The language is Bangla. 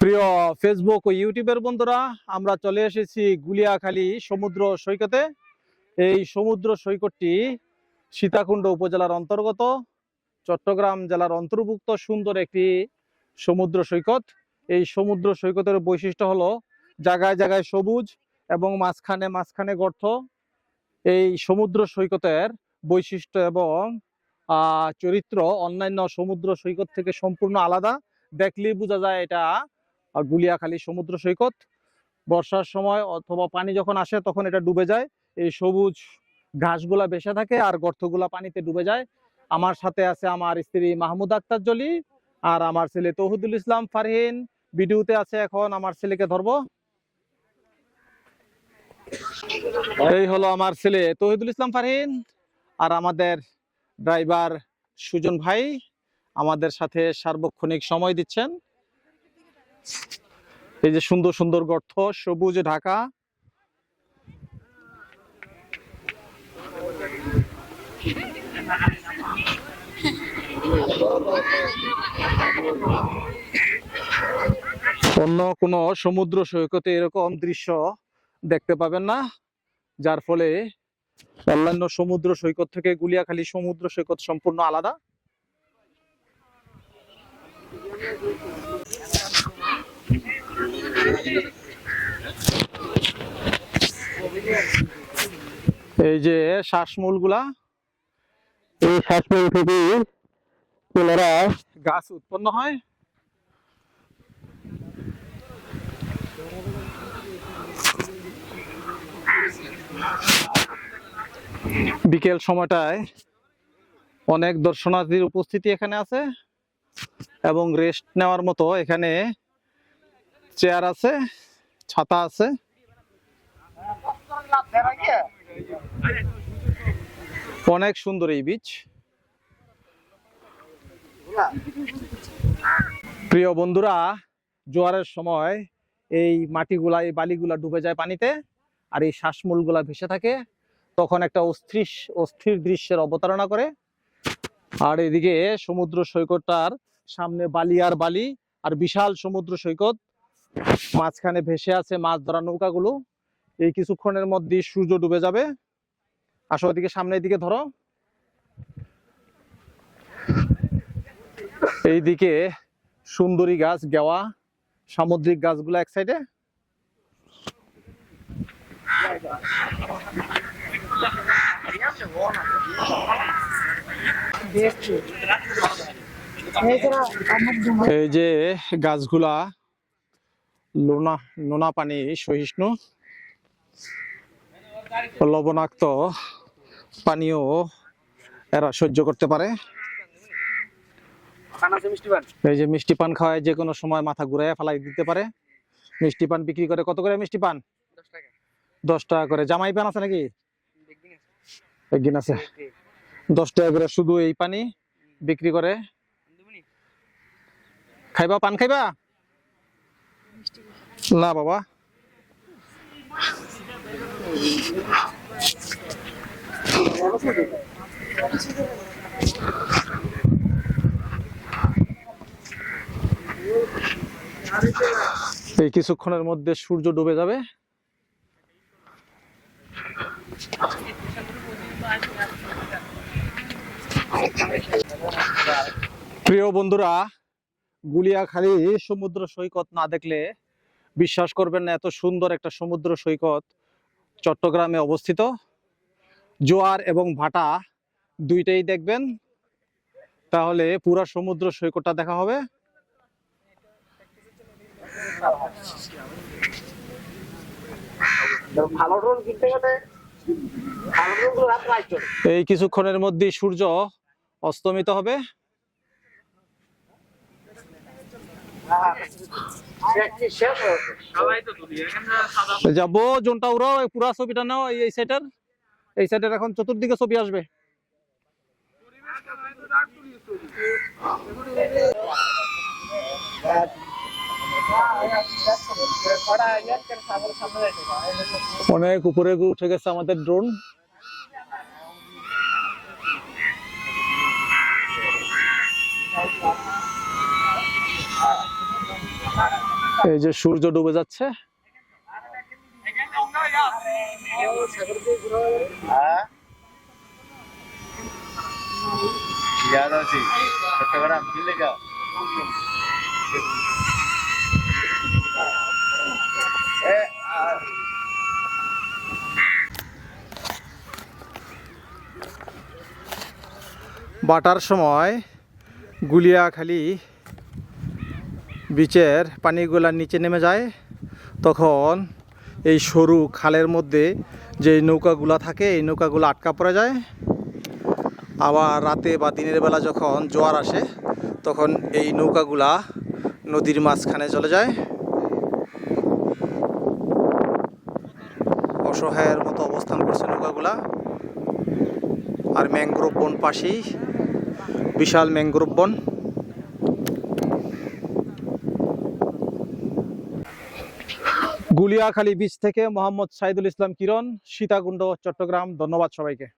প্রিয় ফেসবুক ও ইউটিউবের বন্ধুরা, আমরা চলে এসেছি গুলিয়াখালী সমুদ্র সৈকতে। এই সমুদ্র সৈকতটি সীতাকুণ্ড উপজেলার অন্তর্গত, চট্টগ্রাম জেলার অন্তর্ভুক্ত সুন্দর একটি সমুদ্র সৈকত। এই সমুদ্র সৈকতের বৈশিষ্ট্য হলো, জায়গায় জায়গায় সবুজ এবং মাঝখানে মাঝখানে গর্ত। এই সমুদ্র সৈকতের বৈশিষ্ট্য এবং চরিত্র অন্যান্য সমুদ্র সৈকত থেকে সম্পূর্ণ আলাদা। দেখলেই বোঝা যায় এটা গুলিয়াখালী সমুদ্র সৈকত। বর্ষার সময় অথবা পানি যখন আসে তখন এটা ডুবে যায়। এই সবুজ ঘাসগুলা বেসে থাকে আর গর্তগুলা পানিতে ডুবে যায়। আমার সাথে আছে আমার স্ত্রী মাহমুদ আক্তার জলি আর আমার ছেলে তৌহিদুল ইসলাম ফারহিন। ভিডিওতে আছে এখন আমার ছেলেকে ধরবো। এই হলো আমার ছেলে তহিদুল ইসলাম ফারহিন আর আমাদের ড্রাইভার সুজন ভাই। আমাদের সাথে সার্বক্ষণিক সময় দিচ্ছেন। এই যে সুন্দর সুন্দর গর্ত, সবুজ ঢাকা। অন্য কোনো সমুদ্র সৈকতে এরকম দৃশ্য দেখতে পাবেন না, যার ফলে অন্যান্য সমুদ্র সৈকত থেকে গুলিয়াখালী সমুদ্র সৈকত সম্পূর্ণ আলাদা। এই যে শ্বাসমূলগুলা এই শ্বাসমূল থেকে পুনরায় গাছ উৎপন্ন হয়। বিকেল সময়টায় অনেক দর্শনার্থীর উপস্থিতি এখানে আছে। এবং রেস্ট নেওয়ার মতো এখানে চেয়ার আছে, ছাতা আছে। অনেক সুন্দর এই বিচ প্রিয় বন্ধুরা, জোয়ারের সময় এই মাটিগুলা, এই বালিগুলা ডুবে যায় পানিতে আর এই শ্বাসমূলগুলা ভেসে থাকে। তখন একটা অস্থির অস্থির দৃশ্যের অবতারণা করে। আর এদিকে সমুদ্র সৈকতটার সামনে বালি আর বালি আর বিশাল সমুদ্র সৈকত। মাঝখানে ভেসে আছে মাছ ধরা নৌকাগুলো। এই কিছুক্ষণের মধ্যে সূর্য ডুবে যাবে। আসো এদিকে সামনের দিকে ধরো। এইদিকে সুন্দরী গাছ, গেওয়া, সামুদ্রিক গাছগুলো এক সাইডে এই যে গাছগুলা লোনা নোনা পানি, সহিষ্ণু, লবণাক্ত পানিও এরা সহ্য করতে পারে। এই যে মিষ্টি পান খাওয়ায় যে কোনো সময় মাথা ঘুরাইয়া ফেলাই দিতে পারে। মিষ্টি পান বিক্রি করে কত করে মিষ্টি পান? দশ টাকা করে। জামাই পান আছে নাকি? একদিন আছে। দশ টাকা করে শুধু এই পানি বিক্রি করে। খাইবা পান খাইবা? না বাবা। এই কিছুক্ষণের মধ্যে সূর্য ডুবে যাবে। প্রিয় বন্ধুরা গুলিয়াখালী সমুদ্র সৈকত না দেখলে বিশ্বাস করবেন না এত সুন্দর একটা সমুদ্র সৈকত চট্টগ্রামে অবস্থিত। জোয়ার এবং ভাটা দুইটাই দেখবেন। তাহলে পুরা সমুদ্র সৈকতটা দেখা হবে। এই কিছুক্ষণের মধ্যেই সূর্য অস্তমিত হবে। যাব জোনটা এই পুরা ছবিটা নাও, এই সাইডের এই সাইডের এখন চতুর্দিকে ছবি আসবে। অনেক উপরে উঠে গেছে আমাদের ড্রোন এই যে সূর্য ডুবে যাচ্ছে। বাটার সময় গুলিয়াখালি বিচের পানিগুলা নিচে নেমে যায়, তখন এই সরু খালের মধ্যে যে নৌকাগুলা থাকে, এই নৌকাগুলো আটকা পড়ে যায়। আবার রাতে বা দিনের বেলা যখন জোয়ার আসে, তখন এই নৌকাগুলা নদীর মাঝখানে চলে যায়। অসহায়ের মতো অবস্থান করছে নৌকাগুলা। আর ম্যাংগ্রোভ বন পাশেই বিশাল ম্যাংগ্রোভ বন। গুলিয়াখালী বিচ থেকে মোহাম্মদ সাইদুল ইসলাম কিরণ সীতাকুণ্ড চট্টগ্রাম। ধন্যবাদ সবাইকে।